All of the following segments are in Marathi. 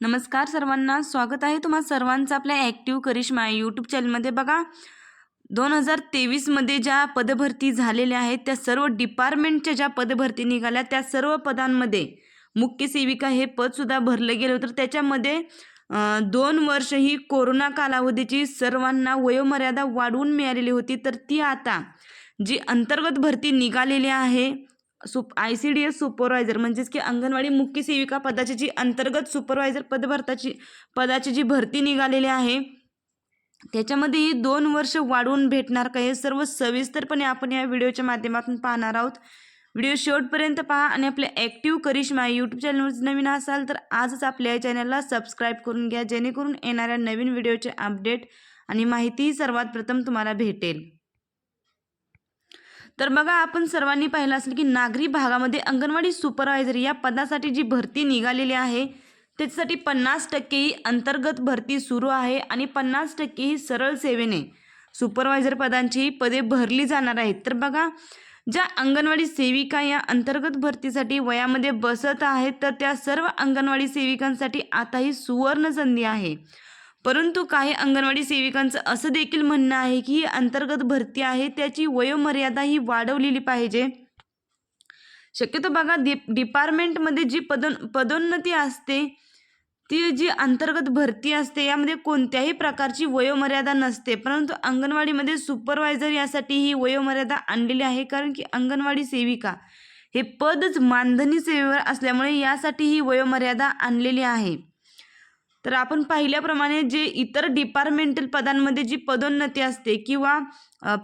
नमस्कार सर्वांना स्वागत आहे तुम्हा सर्वांचं आपल्या ॲक्टिव्ह करिश्मा यूट्यूब चॅनलमध्ये बघा दोन हजार तेवीसमध्ये ज्या पदभरती झालेल्या आहेत त्या सर्व डिपार्टमेंटच्या ज्या पदभरती निघाल्या त्या सर्व पदांमध्ये मुख्य सेविका हे पदसुद्धा भरलं गेलं होतं. त्याच्यामध्ये दोन वर्ष ही कोरोना कालावधीची सर्वांना वयोमर्यादा वाढवून मिळालेली होती. तर ती आता जी अंतर्गत भरती निघालेली आहे सुप I C D S supervisor म्हणजेच की अंगणवाडी मुख्य सेविका पदाची जी अंतर्गत सुपरवायझर पदभरताची पदाची जी भरती निघालेली आहे त्याच्यामध्ये ही दोन वर्ष वाढवून भेटणार का हे सर्व सविस्तरपणे आपण या व्हिडिओच्या माध्यमातून पाहणार आहोत. व्हिडिओ शेवटपर्यंत पहा आणि आपल्या ॲक्टिव्ह करिश्मा यूट्यूब चॅनलवर नवीन असाल तर आजच आपल्या या चॅनलला सबस्क्राईब करून घ्या जेणेकरून येणाऱ्या नवीन व्हिडिओचे अपडेट आणि माहिती सर्वात प्रथम तुम्हाला भेटेल. तर बघा आपण सर्वांनी पाहिलं असेल की नागरी भागामध्ये अंगणवाडी सुपरवायझर या पदासाठी जी भरती निघालेली आहे त्याच्यासाठी पन्नास टक्के ही अंतर्गत भरती सुरू आहे आणि पन्नास टक्के ही सरळ सेवेने सुपरवायझर पदांची पदे भरली जाणार आहेत. तर बघा ज्या अंगणवाडी सेविका या अंतर्गत भरतीसाठी वयामध्ये बसत आहेत तर त्या सर्व अंगणवाडी सेविकांसाठी आता ही सुवर्ण संधी आहे. परंतु काही अंगणवाडी सेविकांचं असं देखील म्हणणं आहे की ही अंतर्गत भरती आहे त्याची वयोमर्यादा ही वाढवलेली पाहिजे. शक्यतो बघा डि डिपार्टमेंटमध्ये जी पदोन पदोन्नती असते ती जी अंतर्गत भरती असते यामध्ये कोणत्याही प्रकारची वयोमर्यादा नसते. परंतु अंगणवाडीमध्ये सुपरवायझर यासाठी ही वयोमर्यादा आणलेली आहे कारण की अंगणवाडी सेविका हे पदच मानधनी सेवेवर असल्यामुळे यासाठी ही वयोमर्यादा आणलेली आहे. तर आपण पाहिल्याप्रमाणे जे इतर डिपार्टमेंटल पदांमध्ये जी पदोन्नती असते किंवा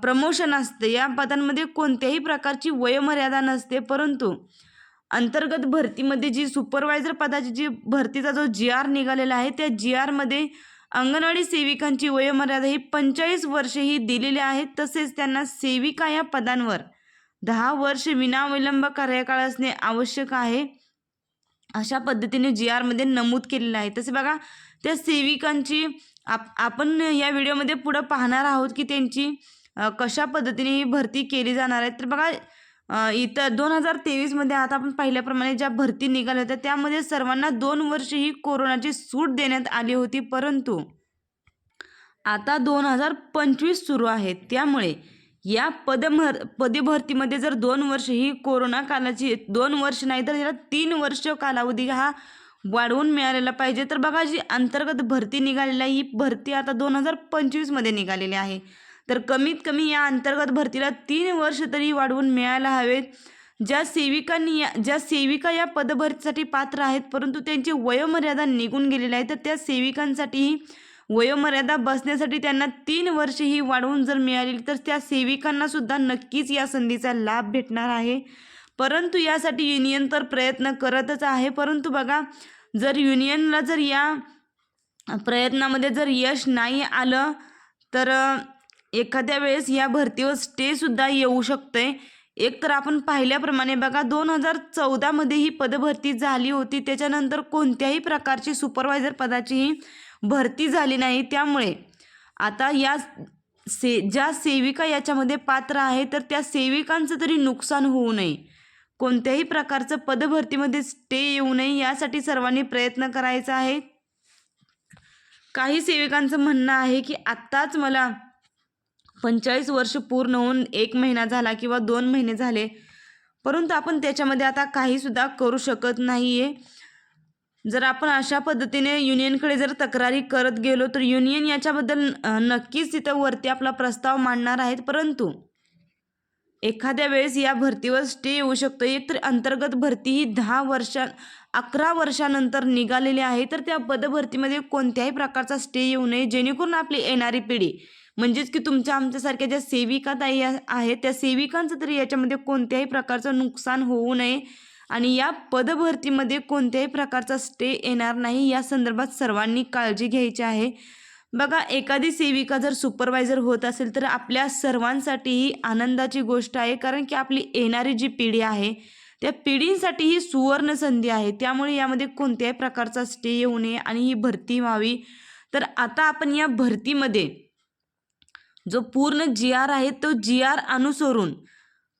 प्रमोशन असते या पदांमध्ये कोणत्याही प्रकारची वयोमर्यादा नसते. परंतु अंतर्गत भरतीमध्ये जी सुपरवायझर पदाची जी भरतीचा जो जी आर निघालेला आहे त्या जी आरमध्ये अंगणवाडी सेविकांची वयोमर्यादा ही पंचेचाळीस वर्षे ही दिलेली आहे. तसेच त्यांना सेविका या पदांवर दहा वर्ष विनाविलंब कार्यकाळ असणे आवश्यक आहे. अशा पद्धतीने जी आरमध्ये नमूद केलेलं आहे. तसे बघा त्या सेविकांची आप आपण या व्हिडिओमध्ये पुढं पाहणार आहोत की त्यांची कशा पद्धतीने ही भरती केली जाणार आहे. तर बघा इथं दोन हजार तेवीसमध्ये आता आपण पाहिल्याप्रमाणे ज्या भरती निघाल्या होत्या त्यामध्ये सर्वांना दोन वर्ष ही कोरोनाची सूट देण्यात आली होती. परंतु आता दोन हजार पंचवीस सुरू आहे. त्यामुळे या पदभर पदभरतीमध्ये जर दोन वर्ष ही कोरोना कालाची दोन वर्ष नाही तर याला तीन वर्ष कालावधी हा वाढवून मिळालेला पाहिजे. तर बघा जी अंतर्गत भरती निघालेली आहे ही भरती आता दोन हजार पंचवीसमध्ये निघालेली आहे. तर कमीत कमी या अंतर्गत भरतीला तीन वर्ष तरी वाढवून मिळायला हवेत. ज्या सेविकांनी या ज्या सेविका या पदभरतीसाठी पात्र आहेत परंतु त्यांची वयोमर्यादा निघून गेलेली आहे तर त्या सेविकांसाठीही वयोमर्यादा बसण्यासाठी त्यांना तीन वर्ष ही वाढवून जर मिळाली तर त्या सेविकांना सुद्धा नक्कीच या संधीचा लाभ भेटणार आहे. परंतु यासाठी युनियन तर प्रयत्न करतच आहे. परंतु बघा जर युनियनला जर या प्रयत्नामध्ये जर यश नाही आलं तर एखाद्या वेळेस या भरतीवर स्टेसुद्धा येऊ शकते एक तर आपण पाहिल्याप्रमाणे बघा दोन हजार चौदामध्ये ही पदभरती झाली होती. त्याच्यानंतर कोणत्याही प्रकारची सुपरवायझर पदाची ही भरती झाली नाही. त्यामुळे आता या से ज्या सेविका याच्यामध्ये पात्र आहे तर त्या सेविकांचं तरी नुकसान होऊ नये. कोणत्याही प्रकारचं पदभरतीमध्ये स्टे येऊ नये यासाठी सर्वांनी प्रयत्न करायचा आहे. काही सेविकांचं म्हणणं आहे की आत्ताच मला पंचेचाळीस वर्ष पूर्ण होऊन एक महिना झाला किंवा दोन महिने झाले परंतु आपण त्याच्यामध्ये आता काहीसुद्धा करू शकत नाही आहे जर आपण अशा पद्धतीने युनियनकडे जर तक्रारी करत गेलो तर युनियन याच्याबद्दल नक्कीच तिथं वरती आपला प्रस्ताव मांडणार आहेत. परंतु एखाद्या वेळेस या भरतीवर स्टे येऊ शकतो. एक तर अंतर्गत भरती ही दहा वर्षा अकरा वर्षानंतर निघालेली आहे तर त्या पदभरतीमध्ये कोणत्याही प्रकारचा स्टे येऊ नये. जेणेकरून आपली येणारी पिढी म्हणजेच की तुमच्या आमच्यासारख्या ज्या सेविका ताई आहेत त्या सेविकांचं तरी याच्यामध्ये कोणत्याही प्रकारचं नुकसान होऊ नये. आणि या पदभरतीमध्ये कोणत्याही प्रकारचा स्टे येणार नाही. या संदर्भात सर्वांनी काळजी घ्यायची आहे. बघा एखादी सेविका जर सुपरवायझर होत असेल तर आपल्या सर्वांसाठीही आनंदाची गोष्ट आहे. कारण की आपली येणारी जी पिढी आहे त्या पिढींसाठी ही सुवर्ण संधी आहे. त्यामुळे यामध्ये कोणत्याही प्रकारचा स्टे येऊ नये आणि ही भरती व्हावी. तर आता आपण या भरतीमध्ये जो पूर्ण जी आर आहे तो जी आर अनुसरून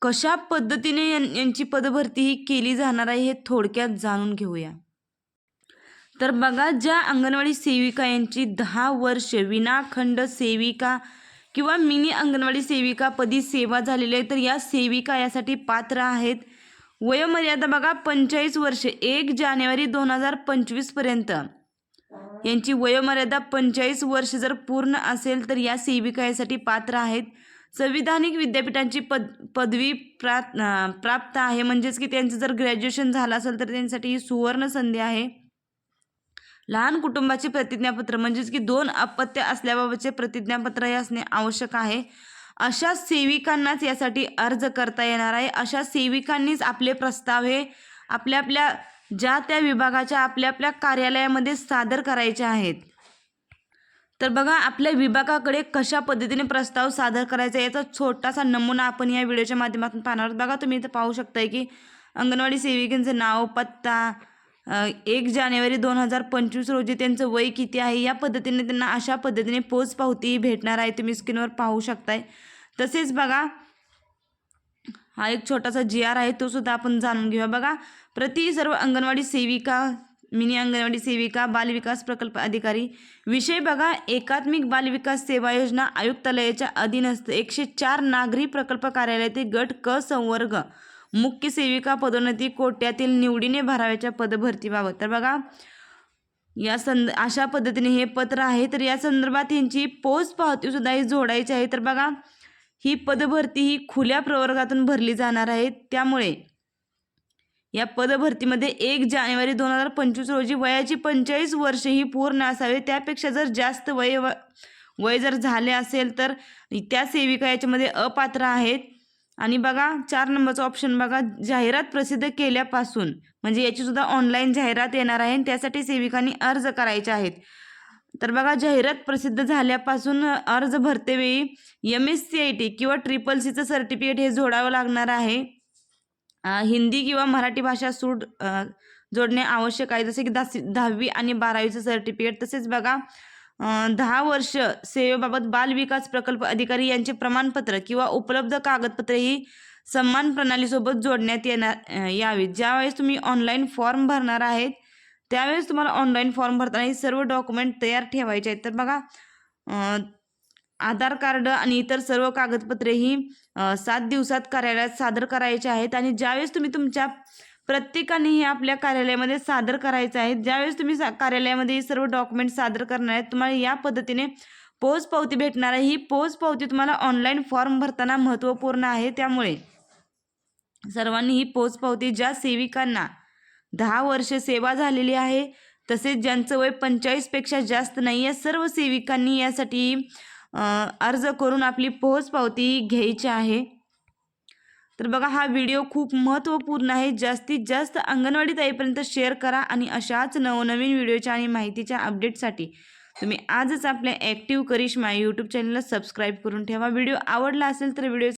कशा पद्धतीने यां- यांची पदभरती ही केली जाणार आहे हे थोडक्यात जाणून घेऊया. तर बघा ज्या अंगणवाडी सेविका यांची दहा वर्ष विनाखंड सेविका किंवा मिनी अंगणवाडी सेविका पदी सेवा झालेली आहे तर या सेविका यासाठी पात्र आहेत. वयोमर्यादा बघा पंचेचाळीस वर्ष एक जानेवारी दोन हजार पंचवीसपर्यंत यांची वयोमर्यादा पंचेचाळीस वर्ष जर पूर्ण असेल तर या सेविका यासाठी पात्र आहेत. संविधानिक विद्यापीठांची पद पदवी प्राप्त प्राप्त आहे. म्हणजेच की त्यांचं जर ग्रॅज्युएशन झालं असेल तर त्यांच्यासाठी ही सुवर्ण संधी आहे. लहान कुटुंबाचे प्रतिज्ञापत्र म्हणजेच की दोन अपत्य असल्याबाबतचे प्रतिज्ञापत्र हे असणे आवश्यक आहे. अशा सेविकांनाच यासाठी अर्ज करता येणार आहे. अशा सेविकांनीच आपले प्रस्ताव हे आपल्या आपल्या ज्या त्या विभागाच्या आपल्या आपल्या कार्यालयामध्ये सादर करायचे आहेत. तर बघा आपल्या विभागाकडे कशा पद्धतीने प्रस्ताव सादर करायचा याचा छोटासा नमुना आपण या व्हिडिओच्या माध्यमातून पाहणार आहोत. बघा तुम्ही इथं पाहू शकताय की अंगणवाडी सेविकांचं नाव पत्ता एक जानेवारी दोन हजार पंचवीस रोजी त्यांचं वय किती आहे या पद्धतीने त्यांना अशा पद्धतीने पोच पावती भेटणार आहे तुम्ही स्क्रीनवर पाहू शकताय. तसेच बघा हा एक छोटासा जी आर आहे तो सुद्धा आपण जाणून घेऊया. बघा प्रति सर्व अंगणवाडी सेविका मिनी अंगणवाडी सेविका बालविकास प्रकल्प अधिकारी विषय बघा एकात्मिक बालविकास सेवा योजना आयुक्तालयाच्या अधीनस्थ एकशे चार नागरी प्रकल्प कार्यालयातील गट क संवर्ग. मुख्य सेविका पदोन्नती कोट्यातील निवडीने भराव्याच्या पदभरतीबाबत. तर बघा या संद अशा पद्धतीने हे पत्र आहे. तर या संदर्भात यांची पोच पाहतीसुद्धा ही जोडायची आहे. तर बघा ही पदभरती ही खुल्या प्रवर्गातून भरली जाणार आहे. त्यामुळे या पदभरतीमध्ये एक जानेवारी दोन हजार पंचवीस रोजी वयाची पंचेचाळीस वर्ष ही पूर्ण असावे त्यापेक्षा जर जास्त वय व- वय जर झाले असेल तर त्या सेविका याच्यामध्ये अपात्र आहेत. आणि बघा चार नंबरचा ऑप्शन बघा. जाहिरात प्रसिद्ध केल्यापासून म्हणजे याची सुद्धा ऑनलाईन जाहिरात येणार आहे आणि त्यासाठी सेविकांनी अर्ज करायचे आहेत. तर बघा जाहिरात प्रसिद्ध झाल्यापासून अर्ज भरतेवेळी M S C I T किंवा ट्रिपल सीचं सर्टिफिकेट हे जोडावं लागणार आहे. हिंदी किंवा मराठी भाषा सूट जोडणे आवश्यक आहे. जसे की दहावी दहावी आणि बारावीचं सर्टिफिकेट तसेच बघा दहा वर्ष सेवेबाबत बाल विकास प्रकल्प अधिकारी यांचे प्रमाणपत्र किंवा उपलब्ध कागदपत्रे ही सन्मान प्रणालीसोबत जोडण्यात येणार यावीत. ज्यावेळेस तुम्ही ऑनलाईन फॉर्म भरणार आहेत त्यावेळेस तुम्हाला ऑनलाईन फॉर्म भरताना हे सर्व डॉक्युमेंट तयार ठेवायचे आहेत. तर बघा आधार कार्ड आणि इतर सर्व कागदपत्रे ही सात दिवसात कार्यालयात सादर करायचे आहेत आणि ज्यावेळेस तुम्ही तुमच्या प्रत्येकाने हे आपल्या कार्यालयामध्ये सादर करायचं आहे ज्यावेळेस तुम्ही सा कार्यालयामध्ये सर्व डॉक्युमेंट सादर करणार आहेत तुम्हाला या पद्धतीने पोच पावती भेटणार आहे. ही पोच पावती तुम्हाला ऑनलाईन फॉर्म भरताना महत्त्वपूर्ण आहे. त्यामुळे सर्वांनी ही पोच पावती ज्या सेविकांना दहा वर्ष सेवा झालेली आहे तसेच ज्यांचं वय पंचेचाळीसपेक्षा जास्त नाही आहे सर्व सेविकांनी यासाठी अर्ज करून आपली पोहोच पावती घ्यायची आहे. तर बघा हा व्हिडिओ खूप महत्त्वपूर्ण आहे. जास्तीत जास्त अंगणवाडी ताईपर्यंत शेअर करा आणि अशाच नवनवीन व्हिडिओच्या आणि माहितीच्या अपडेटसाठी तुम्ही आजच आपल्या ॲक्टिव्ह करिश्मा यूट्यूब चॅनलला सबस्क्राईब करून ठेवा. व्हिडिओ आवडला असेल तर व्हिडिओ